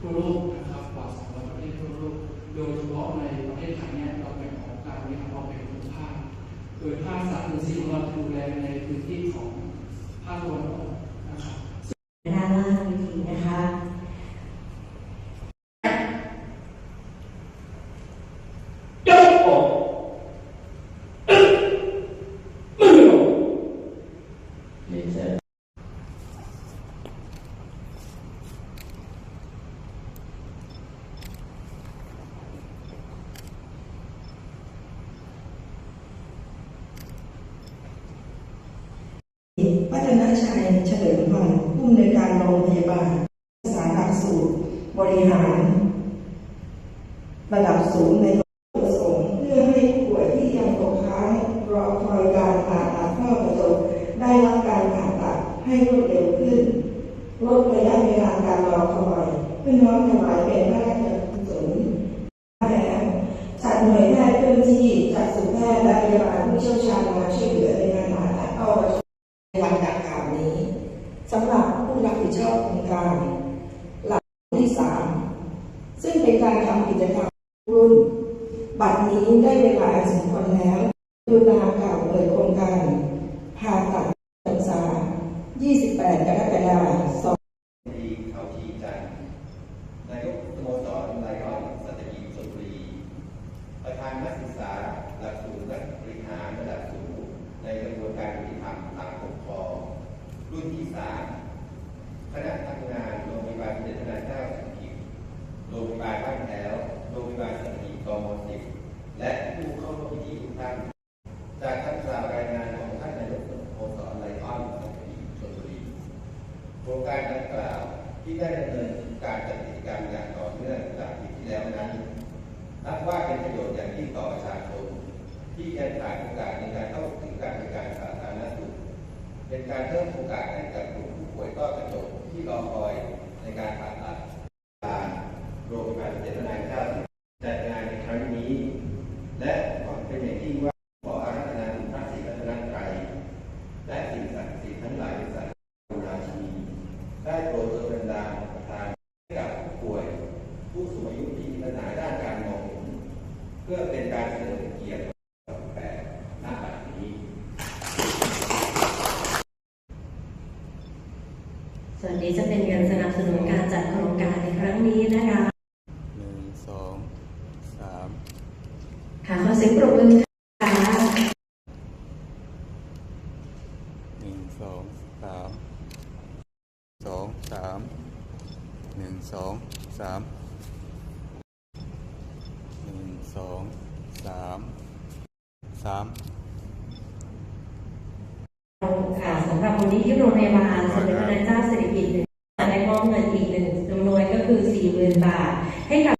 ทั่วโลกนะครับกว่า200ประเทศทั่วโลก โดยเฉพาะในประเทศไทยเนี่ยเราแบ่งของกลางนะครับเราแบ่งเป็นภาคโดยภาคสาธารณสุขของเราดูแลในพื้นที่ของภาคตะวันออก พัฒนาชัยเฉลิมพันธ์ผู้อำนวยการโรงพยาบาลสาขาสูตร บริหาร ระดับสูงในประสงค์เพื่อให้ผู้ป่วยที่ยังตกค้างรอคอยการผ่าตัดข้อกระจกได้รับการผ่าตัดให้รวดเร็วขึ้นลดระยะเวลาการรอคอยเพื่อน้อมถวายเป็นพระราชกุศลแล้วจัดหน่วยแพทย์เคลื่อนที่จัดสุแพทย์และพยาบาลผู้เชี่ยวชาญมาช่วยเหลือในการผ่าตัดข้อกระจก ในวันดังกล่าวนี้สำหรับ ผู้รับผิดชอบโครงการ หลักที่สามซึ่งเป็นการทำกิจกรรมรุ่น บัดนี้ได้เวลาอันสมควรแล้วกรุณากล่าวเปิดโครงการผ่าตัดศึกษา28 กรกฎาคมดีเขาชีจันทร์นายกสโมสรนายร้อยสัตหีบชลบุรีประธานนักศึกษาหลักสูตรนักบริหารระดับสูงในกระบวนการยุติธรรมทางปกครองรุ่นที่สาม คณะทำงานโรงพยาบาลเจพระนาเจ้าสิริกิติ์โรงพยาบาลบ้านแถวโรงพยาบาลสัตหีบกมสิบและผู้เข้าร่วมพิธีทุกท่าน จากคำกล่าวรายงานของท่านนายกสโมสรไลออนสัตหีบชลบุรีโครงการดังกล่าวที่ได้ดำเนินการจัดกิจกรรมอย่างต่อเนื่องจากปีที่แล้วนั้นนับว่าเป็นประโยชน์อย่างยิ่งต่อประชาชนที่ยังขาดโอกาสในการเข้าถึงการบริการสาธารณสุขเป็นการเพิ่มโอกาสให้กับกลุ่ม รอคอยในการผ่าตัดการโรงพยาบาลเจตนายเจ้าจัดงานในครั้งนี้ และหวังเป็นอย่างยิ่งว่าขออาราธนาพระศรีรัตนตรัยและสิ่งศักดิ์สิทธิ์ทั้งหลายในสัตว์ราชีได้โปรดดลบันดาลประทานให้กับผู้ป่วย ผู้สูงอายุที่มีปัญหาด้านการมองเห็นเพื่อเป็นการเฉลิมเกียรติแบบหน้าบัดนี้ ส่วนนี้จะเป็นเงินสนับสนุนการจัดโครงการในครั้งนี้นะคะหนึ่งสองสามค่ะขอเสียงปรบมือค่ะหนึ่งสองสามสองสามหนึ่งสองสามหนึ่งสองสามสาม ค่ะ สำหรับวันนี้ที่โรงพยาบาลสมเด็จพระนางเจ้าสิริกิติ์หนึ่งได้มอบเงินอีกหนึ่งจำนวนก็คือ 40,000 บาท